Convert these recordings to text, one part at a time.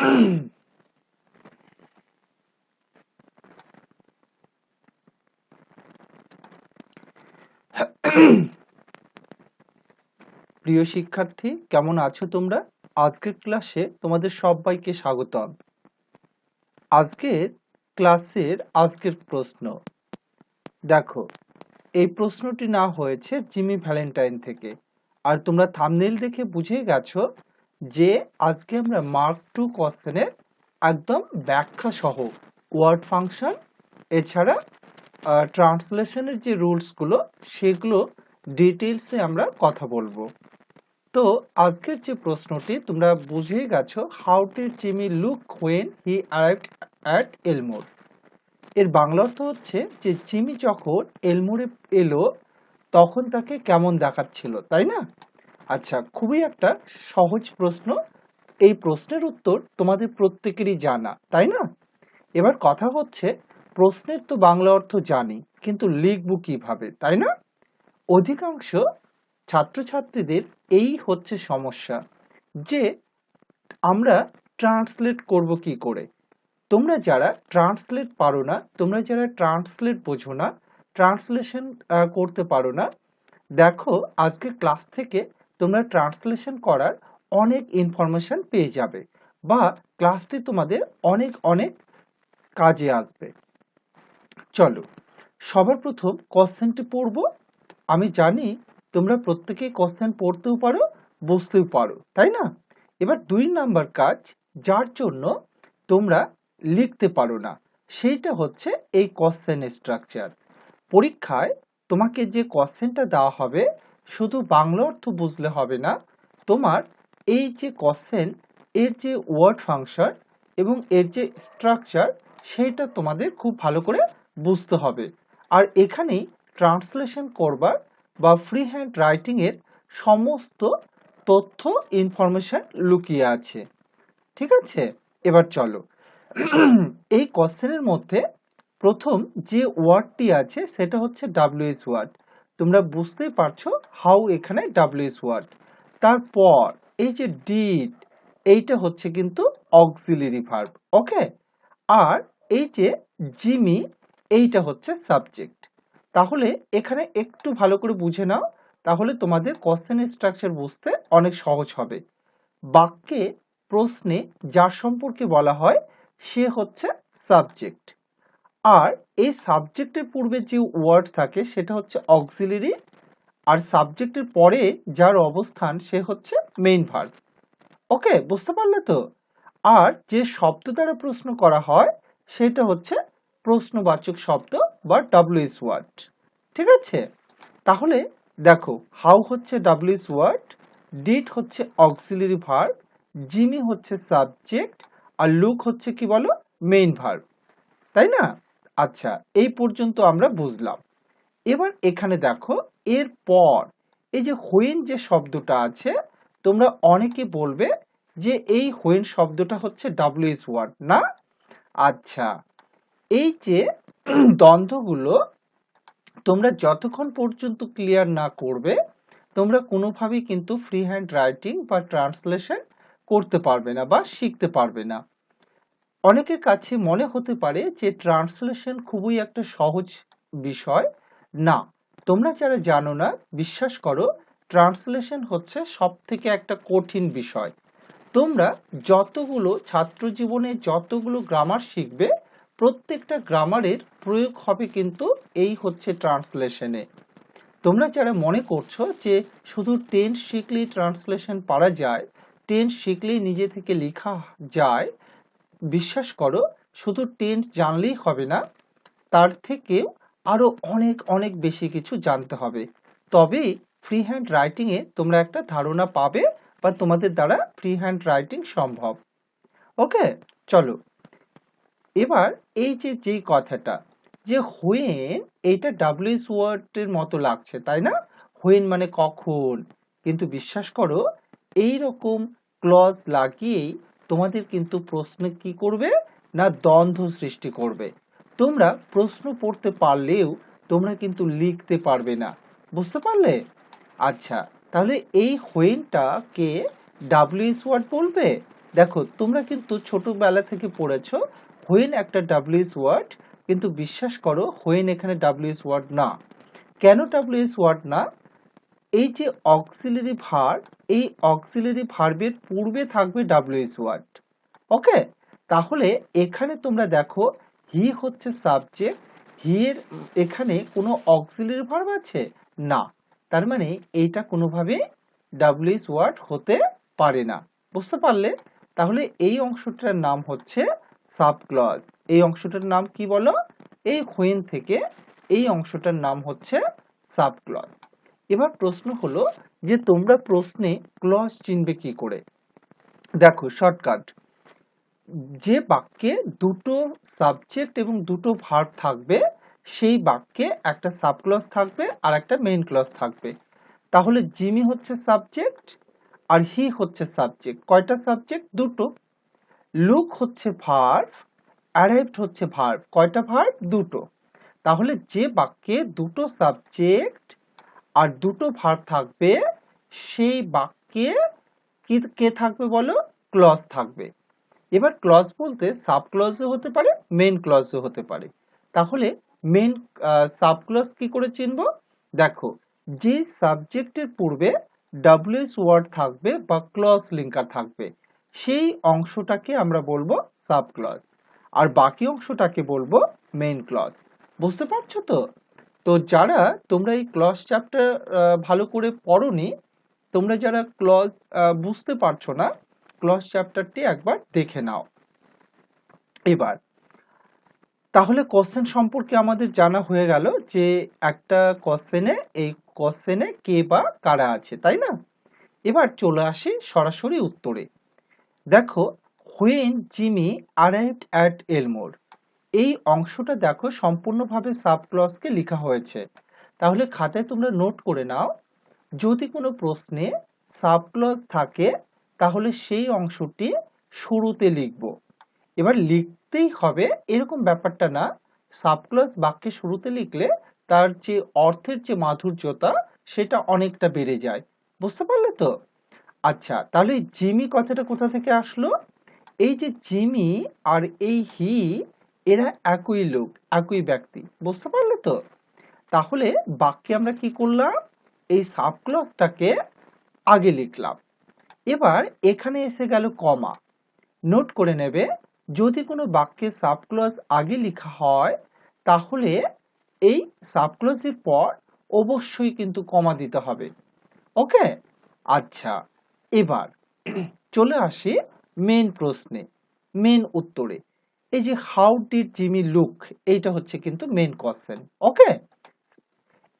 প্রিয় শিক্ষার্থী, কেমন আছো তোমরা? আজকের ক্লাসে তোমাদের সবাইকে স্বাগতম। আজকের ক্লাসের আজকের প্রশ্ন। দেখো, এই প্রশ্নটি না হয়েছে জিমি ভ্যালেন্টাইন থেকে। আর তোমরা থামনেল দেখে বুঝে গেছো যে আজকে আমরা মার্ক টু কোশ্চেনের একদম ব্যাখ্যা সহ ওয়ার্ড ফাংশন এছাড়া ট্রান্সলেশনের যে রুলসগুলো সেগুলো ডিটেলসে আমরা কথা বলব। তো আজকের যে প্রশ্নটি, তোমরা বুঝেই গেছো how did Jimmy look when he arrived at Elmore এর বাংলা অর্থ হচ্ছে যে জিমি যখন এলমোরে এলো, তখন তাকে কেমন দেখাচ্ছিল, তাই না? আচ্ছা খুবই একটা সহজ প্রশ্ন। এই প্রশ্নের উত্তর তোমাদের প্রত্যেকেরই জানা, তাই না? এবার কথা হচ্ছে, প্রশ্নের তো বাংলা অর্থ জানি, কিন্তু লিখব কীভাবে, তাই না? অধিকাংশ ছাত্রছাত্রীদের এই হচ্ছে সমস্যা, যে আমরা ট্রান্সলেট করব কি করে? তোমরা যারা ট্রান্সলেট পারো না, তোমরা যারা ট্রান্সলেট বোঝো না, ট্রান্সলেশন করতে পারো না, দেখো আজকে ক্লাস থেকে তোমরা ট্রান্সলেশন করার অনেক ইনফরমেশন পেয়ে যাবে বা ক্লাসটি তোমাদের অনেক অনেক কাজে আসবে। চলো, সবার প্রথম কোশ্চেনটি পড়ব। আমি জানি তোমরা প্রত্যেকে কোশ্চেন পড়তেও পারো বুঝতেও পারো, তাই না? এবার দুই নাম্বার কাজ, যার জন্য তোমরা লিখতে পারো না, সেইটা হচ্ছে এই কোশ্চেন স্ট্রাকচার পরীক্ষায় তোমাকে যে কোশ্চেনটা দেওয়া হবে শুধু বাংলা অর্থ বুঝলে হবে না, তোমার এই যে কোশ্চেন এর যে ওয়ার্ড ফাংশন এবং এর যে স্ট্রাকচার সেইটা তোমাদের খুব ভালো করে বুঝতে হবে। আর এখানেই ট্রান্সলেশন করবার বা ফ্রি হ্যান্ড রাইটিং এর সমস্ত তথ্য ইনফরমেশন লুকিয়ে আছে। ঠিক আছে? এবার চলো। এই কোশ্চেনের মধ্যে প্রথম যে ওয়ার্ডটি আছে, সেটা হচ্ছে ডাব্লিউএস ওয়ার্ড তোমরা বুঝতেই পারছ হাউ এখানে ডাব্লিউএস ওয়ার্ড তারপর এই যে ডিড এইটা হচ্ছে কিন্তু অক্সিলারি ভার্ব ওকে আর এই যে জিমি, এইটা হচ্ছে সাবজেক্ট তাহলে এখানে একটু ভালো করে বুঝে নাও, তাহলে তোমাদের কোশ্চেন স্ট্রাকচার বুঝতে অনেক সহজ হবে। বাক্যে প্রশ্নে যার সম্পর্কে বলা হয়, সে হচ্ছে সাবজেক্ট আর এই সাবজেক্টের পূর্বে যে ওয়ার্ড থাকে সেটা হচ্ছে অক্সিলারি আর সাবজেক্টের পরে যার অবস্থান সে হচ্ছে মেইন ভার্ব ওকে বুঝতে পারলে তো? আর যে শব্দ দ্বারা প্রশ্ন করা হয় সেটা হচ্ছে প্রশ্নবাচক শব্দ বা ডাব্লিউএস ওয়ার্ড ঠিক আছে? তাহলে দেখো হাউ হচ্ছে ডাব্লিউএস ওয়ার্ড ডিট হচ্ছে অক্সিলারি ভার্ব জিমি হচ্ছে সাবজেক্ট আর লুক হচ্ছে কি বলো? মেইন ভার্ব তাই না? আচ্ছা এই পর্যন্ত আমরা বুঝলাম। এবার এখানে দেখো এর পর এই যে হোয়েন যে শব্দটা আছে, তোমরা অনেকে বলবে যে এই হোয়েন শব্দটা হচ্ছে ডাব্লিউএস ওয়ার্ড না? আচ্ছা এই যে দ্বন্দ্বগুলো তোমরা যতক্ষণ পর্যন্ত ক্লিয়ার না করবে, তোমরা কোনোভাবেই কিন্তু ফ্রি হ্যান্ড রাইটিং বা ট্রান্সলেশন করতে পারবে না বা শিখতে পারবে না। অনেকের কাছে মনে হতে পারে যে ট্রান্সলেশন খুবই একটা সহজ বিষয়। না, তোমরা যারা জানো না, বিশ্বাস করো, ট্রান্সলেশন হচ্ছে সব থেকে একটা কঠিন বিষয়। তোমরা যতগুলো ছাত্র জীবনে যতগুলো গ্রামার শিখবে, প্রত্যেকটা গ্রামারের প্রয়োগ হবে কিন্তু এই হচ্ছে ট্রান্সলেশনে। তোমরা যারা মনে করছ যে শুধু টেন্স শিখলেই ট্রান্সলেশন পারা যায় টেন্স শিখলেই নিজে থেকে লেখা যায় বিশ্বাস করো, শুধু টেন্স জানলেই হবে না, তার থেকেও আরও অনেক অনেক বেশি কিছু জানতে হবে। তবেই ফ্রি হ্যান্ড রাইটিংয়ে তোমরা একটা ধারণা পাবে বা তোমাদের দ্বারা ফ্রি হ্যান্ড রাইটিং সম্ভব। ওকে চলো। এবার এই যে যে কথাটা, যে হোয়েন এইটা ডাব্লিউএস ওয়ার্ডের মতো লাগছে, তাই না? হোয়েন মানে কখন? কিন্তু বিশ্বাস করো এই রকম ক্লজ লাগিয়েই তোমাদের কিন্তু প্রশ্ন কি করবে? না দ্বন্দ্ব সৃষ্টি করবে। তোমরা প্রশ্ন পড়তে পারলেও তোমরা কিন্তু লিখতে পারবে না। বুঝতে পারলে? আচ্ছা তাহলে এই হোয়েনটাকে ডাব্লিউএস ওয়ার্ড বলবে? দেখো, তোমরা কিন্তু ছোটবেলা থেকে পড়েছো হোয়েন একটা ডাব্লিউএস ওয়ার্ড কিন্তু বিশ্বাস করো হোয়েন এখানে ডাব্লিউএস ওয়ার্ড না। কেন ডাব্লিউএস ওয়ার্ড না? এই যে অক্সিলারি ভার্ব এই অক্সিলারি ভার্বের পূর্বে থাকবে ডাব্লিউএস ওয়ার্ড ওকে তাহলে এখানে তোমরা দেখো হি হচ্ছে সাবজেক্ট হি এর এখানে কোনো অক্সিলারি ভার্ব আছে? না। তার মানে এইটা কোনোভাবে ডাব্লিউএস ওয়ার্ড হতে পারে না। বুঝতে পারলে? তাহলে এই অংশটার নাম হচ্ছে সাবক্লজ এই অংশটার নাম কি বলো? এই হুইন থেকে এই অংশটার নাম হচ্ছে সাবক্লজ এবার প্রশ্ন হলো যে তোমরা প্রশ্নে ক্লজ চিনবে কি করে? দেখো শর্টকাট যে বাক্যে দুটো সাবজেক্ট এবং দুটো ভার্ব থাকবে, সেই বাক্যে একটা সাবক্লজ থাকবে আর একটা মেইন ক্লজ থাকবে। তাহলে জিমি হচ্ছে সাবজেক্ট আর হি হচ্ছে সাবজেক্ট কয়টা সাবজেক্ট দুটো। লুক হচ্ছে ভার্ব অ্যারাইভড হচ্ছে ভার্ব কয়টা ভার্ব দুটো। তাহলে যে বাক্যে দুটো সাবজেক্ট আর দুটো ভার্ব থাকবে, সেই বাক্যে কি, কে থাকবে বলো? ক্লজ থাকবে। এবার ক্লজ বলতে সাব ক্লজও হতে পারে মেন ক্লজও হতে পারে। তাহলে মেন সাব ক্লজ কি করে চিনব? দেখো, যে সাবজেক্টের পূর্বে ডাব্লিউএস ওয়ার্ড থাকবে বা ক্লজ লিঙ্কার থাকবে, সেই অংশটাকে আমরা বলব সাব ক্লজ আর বাকি অংশটাকে বলব মেন ক্লজ বুঝতে পারছ তো? তো যারা তোমরা এই ক্লজ চ্যাপ্টার ভালো করে পড়োনি, তোমরা যারা ক্লজ বুঝতে পারছ না ক্লজ চ্যাপ্টারটি একবার দেখে নাও। এবার, তাহলে কোশ্চেন সম্পর্কে আমাদের জানা হয়ে গেল যে একটা কোশ্চেনে এই কোশ্চেনে কে বা কারা আছে, তাই না? এবার চলে আসি সরাসরি উত্তরে। দেখো when Jimmy arrived at Elmore এই অংশটা দেখো সম্পূর্ণভাবে সাবক্লজকে লেখা হয়েছে। তাহলে খাতায় তোমরা নোট করে নাও, যদি কোনো প্রশ্নে সাবক্লজ থাকে, তাহলে সেই অংশটি শুরুতে লিখব। এবার লিখতেই হবে, এরকম ব্যাপারটা না সাবক্লজ বাক্যে শুরুতে লিখলে তার যে অর্থের যে মাধুর্যতা, সেটা অনেকটা বেড়ে যায়। বুঝতে পারলে তো? আচ্ছা তাহলে জিমি কথাটা কোথা থেকে আসলো? এই যে জিমি আর এই হি এরা একই লোক, একই ব্যক্তি। বুঝতে পারলে তো? তাহলে বাক্যে আমরা কি করলাম? এই সাবক্লজটাকে আগে লিখলাম। এবার এখানে এসে গেল কমা নোট করে নেবে, যদি কোনো বাক্যে সাবক্লজ আগে লেখা হয়, তাহলে এই সাবক্লজের পর অবশ্যই কিন্তু কমা দিতে হবে। ওকে আচ্ছা এবার চলে আসি মেন প্রশ্নে মেন উত্তরে। এই যে হাউ ডিড জিমি লুক এইটা হচ্ছে কিন্তু মেন কোশ্চেন ওকে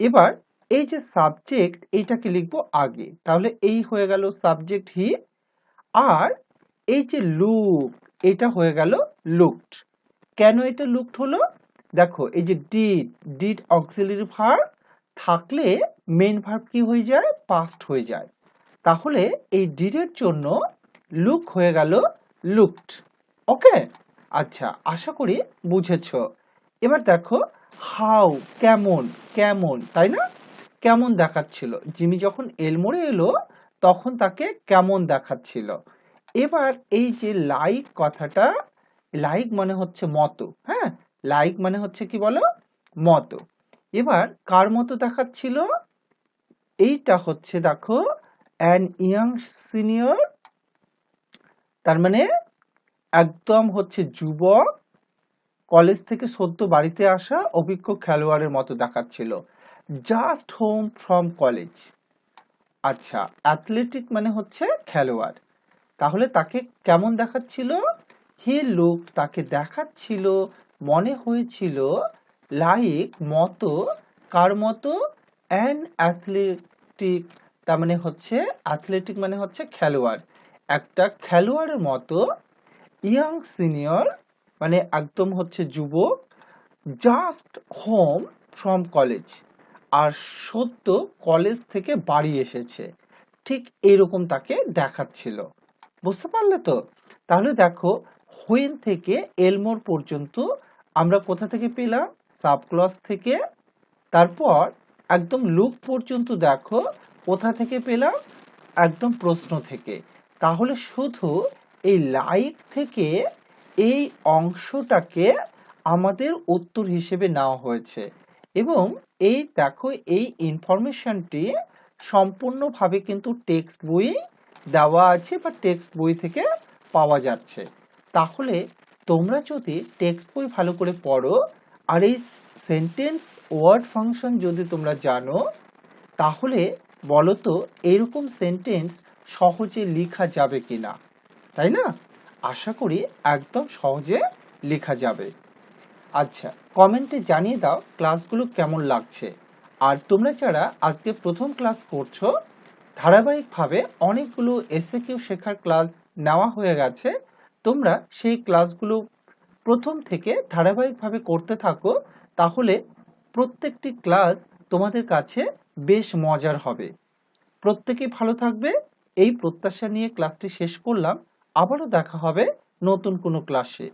এবার এই যে সাবজেক্ট এইটাকে লিখব আগে, তাহলে এই হয়ে গেল সাবজেক্ট হি আর এই যে লুক এটা হয়ে গেল লুকড কেন এটা লুকড হলো? দেখো, এই যে ডিড ডিড অক্সিলারি ভার্ব থাকলে মেন ভার্ব কি হয়ে যায়? পাস্ট হয়ে যায়। তাহলে এই ডিডের জন্য লুক হয়ে গেল লুকড ওকে আচ্ছা আশা করি বুঝেছ। এবার দেখো হাউ কেমন কেমন, তাই না? কেমন দেখাচ্ছিল। জিমি যখন এলমোড়ে এলো, তখন তাকে কেমন দেখাচ্ছিল। এবার এই যে লাইক কথাটা লাইক মানে হচ্ছে মতো হ্যাঁ? লাইক মানে হচ্ছে কি বলো? মতো। এবার কার মতো দেখাচ্ছিল? এইটা হচ্ছে দেখো অ্যান ইয়াং সিনিয়র তার মানে একদম হচ্ছে যুবক কলেজ থেকে সদ্য বাড়িতে আসা অভিজ্ঞ খেলোয়াড়ের মতো দেখাচ্ছিল। জাস্ট হোম ফ্রম কলেজ আচ্ছা অ্যাথলেটিক মানে হচ্ছে খেলোয়াড়। তাহলে তাকে কেমন দেখাচ্ছিল? হি লুক, তাকে দেখাচ্ছিল মনে হয়েছিল লাইক মতো, কার মতো? অ্যান অ্যাথলেটিক তার মানে হচ্ছে অ্যাথলেটিক মানে হচ্ছে খেলোয়াড়। একটা খেলোয়াড়ের মতো ইয়াং সিনিয়র মানে একদম হচ্ছে যুবক জাস্ট হোম ফ্রম কলেজ আর সত্য কলেজ থেকে বাড়ি এসেছে। ঠিক এইরকম তাকে দেখাচ্ছিল। বুঝতে পারলে তো? তাহলে দেখো হুইন থেকে এলমোর পর্যন্ত আমরা কোথা থেকে পেলাম? সাবক্লস থেকে। তারপর একদম লুক পর্যন্ত দেখো, কোথা থেকে পেলাম? একদম প্রশ্ন থেকে। তাহলে শুধু এই লাইক থেকে এই অংশটাকে আমাদের উত্তর হিসেবে নেওয়া হয়েছে। এবং এই দেখো, এই ইনফরমেশনটি সম্পূর্ণভাবে কিন্তু টেক্সট বই দেওয়া আছে বা টেক্সট বই থেকে পাওয়া যাচ্ছে। তাহলে তোমরা যদি টেক্সট বই ভালো করে পড়ো আর এই সেন্টেন্স ওয়ার্ড ফাংশন যদি তোমরা জানো, তাহলে বলো তো এরকম সেন্টেন্স সহজে লেখা যাবে কিনা। তাই না? আশা করি একদম সহজে লেখা যাবে। আচ্ছা কমেন্টে জানিয়ে দাও ক্লাসগুলো কেমন লাগছে। আর তোমরা যারা আজকে প্রথম ক্লাস করছ, ধারাবাহিকভাবে অনেকগুলো এসে কিউ শেখার ক্লাস নেওয়া হয়ে গেছে, তোমরা সেই ক্লাসগুলো প্রথম থেকে ধারাবাহিকভাবে করতে থাকো, তাহলে প্রত্যেকটি ক্লাস তোমাদের কাছে বেশ মজার হবে। প্রত্যেকেই ভালো থাকবে। এই প্রত্যাশা নিয়ে ক্লাসটি শেষ করলাম। আবারও দেখা হবে নতুন কোনো ক্লাসে